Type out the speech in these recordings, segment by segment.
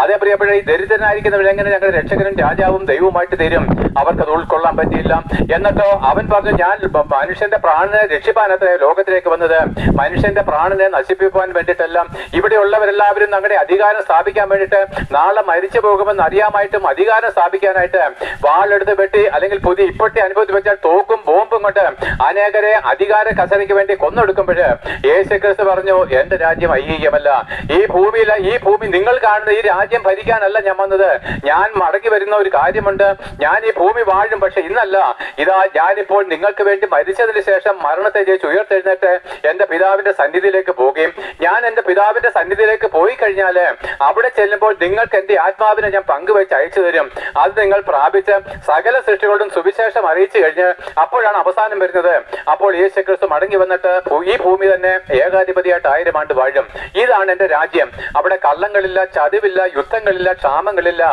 അതേ പ്രിയപ്പെട്ട ഈ ദരിദ്രനായിരിക്കുന്നവരെങ്ങനെ ഞങ്ങളുടെ രക്ഷകനും രാജാവും ദൈവവുമായിട്ട് തീരും? അവർക്കത് ഉൾക്കൊള്ളാൻ പറ്റിയില്ല. എന്നിട്ടോ അവൻ പറഞ്ഞു ഞാൻ മനുഷ്യന്റെ പ്രാണനെ രക്ഷിപ്പാനത്ര ലോകത്തിലേക്ക് വന്നത്. മനുഷ്യന്റെ പ്രാണനെ നശിപ്പിക്കാൻ വേണ്ടിയിട്ടല്ല. ഇവിടെയുള്ളവരെല്ലാവരും ഞങ്ങളുടെ അധികാരം സ്ഥാപിക്കാൻ വേണ്ടിയിട്ട് നാളെ മരിച്ചു പോകുമെന്ന് അറിയാമായിട്ടും അധികാരം സ്ഥാപിക്കാനായിട്ട് വാളെടുത്ത് വെട്ടി അല്ലെങ്കിൽ പുതിയ ഇപ്പോഴത്തെ അനുഭവത്തിൽ വെച്ചാൽ തോക്കും ബോംബും കൊണ്ട് അനേകരെ അധികാര കസരയ്ക്ക് വേണ്ടി കൊന്നൊടുക്കുമ്പോൾ യേശു ക്രിസ്തു പറഞ്ഞു എന്റെ രാജ്യം ഐഹികമല്ല. ഈ ഭൂമിയിലെ ഈ ഭൂമി നിങ്ങൾ കാണുന്ന ഈ രാജ്യം ഭരിക്കാനല്ല ഞാൻ വന്നത്. ഞാൻ മടങ്ങി വരുന്ന ഒരു കാര്യമുണ്ട്. ഞാൻ ഈ ഭൂമി വാഴും പക്ഷെ ഇന്നല്ല. ഇതാ ഞാനിപ്പോൾ നിങ്ങൾക്ക് വേണ്ടി മരിച്ചതിന് ശേഷം മരണത്തെ ജയിച്ച് ഉയർത്തെഴുന്നേറ്റ് എന്റെ പിതാവിന്റെ സന്നിധിയിലേക്ക് പോകുകയും ഞാൻ എന്റെ പിതാവിന്റെ സന്നിധിയിലേക്ക് പോയി കഴിഞ്ഞാൽ അവിടെ ചെല്ലുമ്പോൾ നിങ്ങൾക്ക് എന്റെ ആത്മാവിനെ ഞാൻ പങ്കുവെച്ച് അയച്ചു തരും. അത് നിങ്ങൾ പ്രാപിച്ച് സകല സൃഷ്ടികളോടും സുവിശേഷം അറിയിച്ചു കഴിഞ്ഞ് അപ്പോഴാണ് അവസാനം വരുന്നത്. അപ്പോൾ യേശു ക്രിസ്തു മടങ്ങി വന്നിട്ട് ഈ ഭൂമി തന്നെ ഏകാധിപതിയായിട്ട് ആയിരം ആണ്ട് വാഴും. ഇതാണ് എന്റെ രാജ്യം. അവിടെ കള്ളങ്ങളില്ല ചതിവില്ല യുദ്ധങ്ങളില്ല ക്ഷാമങ്ങളില്ല.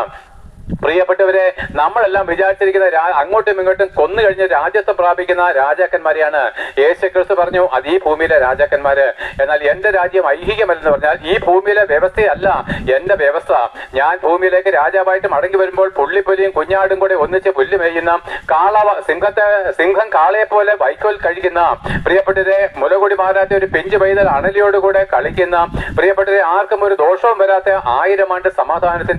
പ്രിയപ്പെട്ടവരെ നമ്മളെല്ലാം വിചാരിച്ചിരിക്കുന്ന അങ്ങോട്ടും ഇങ്ങോട്ടും കൊന്നു കഴിഞ്ഞ് രാജ്യത്ത് പ്രാപിക്കുന്ന രാജാക്കന്മാരെയാണ്. യേശു ക്രിസ്തു പറഞ്ഞു അത് ഈ ഭൂമിയിലെ രാജാക്കന്മാര്. എന്നാൽ എന്റെ രാജ്യം ഐഹികമല്ലെന്ന് പറഞ്ഞാൽ ഈ ഭൂമിയിലെ വ്യവസ്ഥയല്ല എന്റെ വ്യവസ്ഥ. ഞാൻ ഭൂമിയിലേക്ക് രാജാവായിട്ട് മടങ്ങി വരുമ്പോൾ പുള്ളിപ്പൊലിയും കുഞ്ഞാടും കൂടെ ഒന്നിച്ച് പുല്ല് മേയുന്ന കാള സിംഹത്തെ സിംഹം കാളയെ പോലെ വൈക്കോൽ കഴിക്കുന്ന പ്രിയപ്പെട്ടവരെ മുലകുടി മാറാത്ത ഒരു പിഞ്ചു പൈതൽ അണലിയോടുകൂടെ കളിക്കുന്ന പ്രിയപ്പെട്ടവരെ ആർക്കും ഒരു ദോഷവും വരാത്ത ആയിരം ആണ്ട് സമാധാനത്തിന്